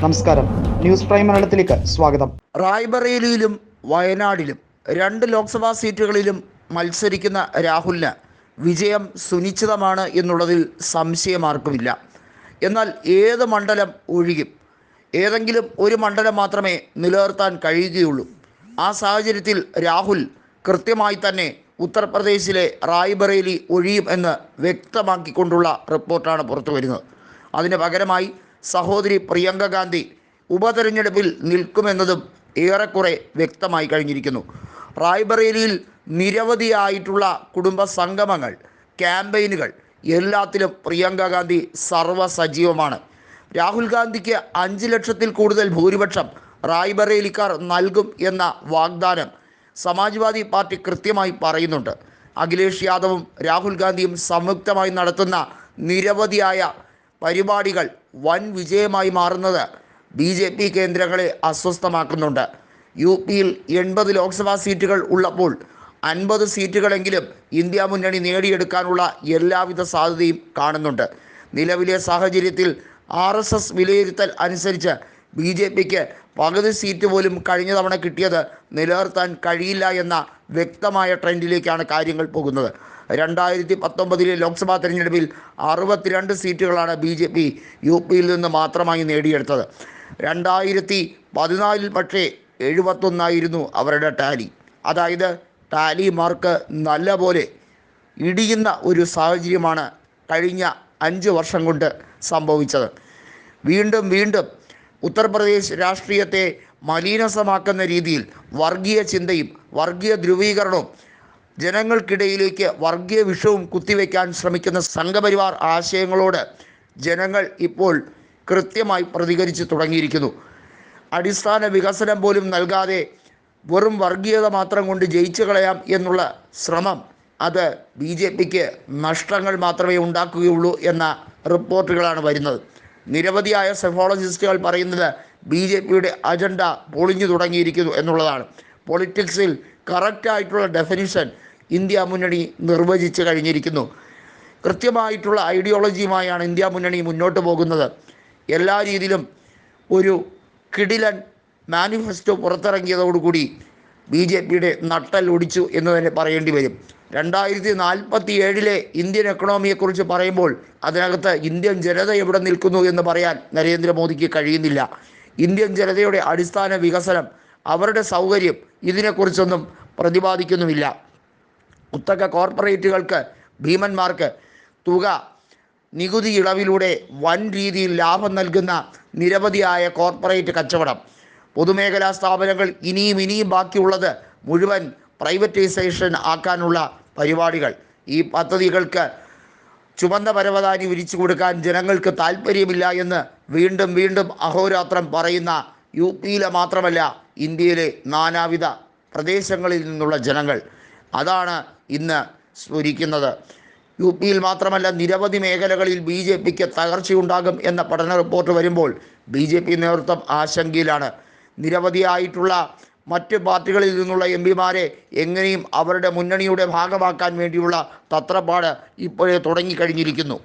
നമസ്കാരം. News prime മലയാളത്തിലേക്ക് സ്വാഗതം. റായ്ബറേലിയിലും വയനാടിലും രണ്ട് ലോക്സഭാ സീറ്റുകളിലും മത്സരിക്കുന്ന രാഹുലിന് വിജയം സുനിശ്ചിതമാണ് എന്നുള്ളതിൽ സംശയമാർക്കുമില്ല. എന്നാൽ ഏത് മണ്ഡലം ഒഴിയും? ഏതെങ്കിലും ഒരു മണ്ഡലം മാത്രമേ നിലനിർത്താൻ കഴിയുകയുള്ളൂ. ആ സാഹചര്യത്തിൽ രാഹുൽ കൃത്യമായി തന്നെ ഉത്തർപ്രദേശിലെ റായ്ബറേലി ഒഴിയും എന്ന് വ്യക്തമാക്കിക്കൊണ്ടുള്ള റിപ്പോർട്ടാണ് പുറത്തു വരുന്നത് അതിന് പകരമായി സഹോദരി പ്രിയങ്ക ഗാന്ധി ഉപതെരഞ്ഞെടുപ്പിൽ നിൽക്കുമെന്നതും ഏറെക്കുറെ വ്യക്തമായി കഴിഞ്ഞിരിക്കുന്നു. റായ്ബറേലിയിൽ നിരവധിയായിട്ടുള്ള കുടുംബ സംഗമങ്ങൾ ക്യാമ്പയിനുകൾ എല്ലാത്തിലും പ്രിയങ്ക ഗാന്ധി സർവസജീവമാണ്. രാഹുൽ ഗാന്ധിക്ക് അഞ്ച് ലക്ഷത്തിൽ കൂടുതൽ ഭൂരിപക്ഷം റായ്ബറേലിക്കാർ നൽകും എന്ന വാഗ്ദാനം സമാജ്വാദി പാർട്ടി കൃത്യമായി പറയുന്നുണ്ട്. അഖിലേഷ് യാദവും രാഹുൽ ഗാന്ധിയും സംയുക്തമായി നടത്തുന്ന നിരവധിയായ പരിപാടികൾ വൻ വിജയമായി മാറുന്നത് ബി ജെ പി കേന്ദ്രങ്ങളെ അസ്വസ്ഥമാക്കുന്നുണ്ട്. യു പിയിൽ എൺപത് ലോക്സഭാ സീറ്റുകൾ ഉള്ളപ്പോൾ അൻപത് സീറ്റുകളെങ്കിലും ഇന്ത്യ മുന്നണി നേടിയെടുക്കാനുള്ള എല്ലാവിധ സാധ്യതയും കാണുന്നുണ്ട്. നിലവിലെ സാഹചര്യത്തിൽ ആർ എസ് എസ് വിലയിരുത്തൽ അനുസരിച്ച് ബി ജെ പിക്ക് പകുതി സീറ്റ് പോലും കഴിഞ്ഞ തവണ കിട്ടിയത് നിലനിർത്താൻ കഴിയില്ല എന്ന വ്യക്തമായ ട്രെൻഡിലേക്കാണ് കാര്യങ്ങൾ പോകുന്നത്. രണ്ടായിരത്തി പത്തൊമ്പതിലെ ലോക്സഭാ തെരഞ്ഞെടുപ്പിൽ അറുപത്തിരണ്ട് സീറ്റുകളാണ് ബി ജെ പി യു പിയിൽ നിന്ന് മാത്രമായി നേടിയെടുത്തത്. രണ്ടായിരത്തി പതിനാലിൽ പക്ഷേ എഴുപത്തൊന്നായിരുന്നു അവരുടെ ടാലി. അതായത് ടാലി മാർക്ക് നല്ല പോലെ ഇടിയുന്ന ഒരു സാഹചര്യമാണ് കഴിഞ്ഞ അഞ്ച് വർഷം കൊണ്ട് സംഭവിച്ചത്. വീണ്ടും വീണ്ടും ഉത്തർപ്രദേശ് രാഷ്ട്രീയത്തെ മലീനസമാക്കുന്ന രീതിയിൽ വർഗീയ ചിന്തയും വർഗീയ ധ്രുവീകരണവും ജനങ്ങൾക്കിടയിലേക്ക് വർഗീയ വിഷവും കുത്തിവെക്കാൻ ശ്രമിക്കുന്ന സംഘപരിവാർ ആശയങ്ങളോട് ജനങ്ങൾ ഇപ്പോൾ കൃത്യമായി പ്രതികരിച്ച് തുടങ്ങിയിരിക്കുന്നു. അടിസ്ഥാന വികസനം പോലും നൽകാതെ വെറും വർഗീയത മാത്രം കൊണ്ട് ജയിച്ചു കളയാം എന്നുള്ള ശ്രമം അത് ബി ജെ പിക്ക് നഷ്ടങ്ങൾ മാത്രമേ ഉണ്ടാക്കുകയുള്ളൂ എന്ന റിപ്പോർട്ടുകളാണ് വരുന്നത്. നിരവധിയായ സെഫോളജിസ്റ്റുകൾ പറയുന്നത് ബി ജെ പിയുടെ അജണ്ട പൊളിഞ്ഞു തുടങ്ങിയിരിക്കുന്നു എന്നുള്ളതാണ്. പൊളിറ്റിക്സിൽ കറക്റ്റായിട്ടുള്ള ഡെഫിനിഷൻ ഇന്ത്യ മുന്നണി നിർവചിച്ച് കഴിഞ്ഞിരിക്കുന്നു. കൃത്യമായിട്ടുള്ള ഐഡിയോളജിയുമായാണ് ഇന്ത്യ മുന്നണി മുന്നോട്ട് പോകുന്നത്. എല്ലാ രീതിയിലും ഒരു കിടിലൻ മാനിഫെസ്റ്റോ പുറത്തിറങ്ങിയതോടുകൂടി ബി ജെ പിയുടെ നട്ടൽ ഒടിച്ചു എന്ന് തന്നെ പറയേണ്ടി വരും. രണ്ടായിരത്തി നാൽപ്പത്തി ഏഴിലെ ഇന്ത്യൻ എക്കണോമിയെക്കുറിച്ച് പറയുമ്പോൾ അതിനകത്ത് ഇന്ത്യൻ ജനത എവിടെ നിൽക്കുന്നു എന്ന് പറയാൻ നരേന്ദ്രമോദിക്ക് കഴിയുന്നില്ല. ഇന്ത്യൻ ജനതയുടെ അടിസ്ഥാന വികസനം അവരുടെ സൗകര്യം ഇതിനെക്കുറിച്ചൊന്നും പ്രതിപാദിക്കുന്നുമില്ല. കുത്തക കോർപ്പറേറ്റുകൾക്ക് ഭീമന്മാർക്ക് തുക നികുതി ഇളവിലൂടെ വൻ രീതിയിൽ ലാഭം നൽകുന്ന നിരവധിയായ കോർപ്പറേറ്റ് കച്ചവടം. പൊതുമേഖലാ സ്ഥാപനങ്ങൾ ഇനിയും ഇനിയും ബാക്കിയുള്ളത് മുഴുവൻ പ്രൈവറ്റൈസേഷൻ ആക്കാനുള്ള പരിപാടികൾ. ഈ പദ്ധതികൾക്ക് ചുമന്ന പരവതാനി വിരിച്ചു കൊടുക്കാൻ ജനങ്ങൾക്ക് താല്പര്യമില്ല എന്ന് വീണ്ടും വീണ്ടും അഹോരാത്രം പറയുന്ന യു പിയിലെ മാത്രമല്ല ഇന്ത്യയിലെ നാനാവിധ പ്രദേശങ്ങളിൽ നിന്നുള്ള ജനങ്ങൾ. അതാണ് ഇന്ന് സ്ഫുരിക്കുന്നത്. യു പിയിൽ മാത്രമല്ല നിരവധി മേഖലകളിൽ ബി ജെ പിക്ക് തകർച്ചയുണ്ടാകും എന്ന പഠന റിപ്പോർട്ട് വരുമ്പോൾ ബി ജെ പി നേതൃത്വം ആശങ്കയിലാണ്. നിരവധിയായിട്ടുള്ള മറ്റ് പാർട്ടികളിൽ നിന്നുള്ള എം പിമാരെ എങ്ങനെയും അവരുടെ മുന്നണിയുടെ ഭാഗമാക്കാൻ വേണ്ടിയുള്ള തത്രപ്പാട് ഇപ്പോഴേ തുടങ്ങിക്കഴിഞ്ഞിരിക്കുന്നു.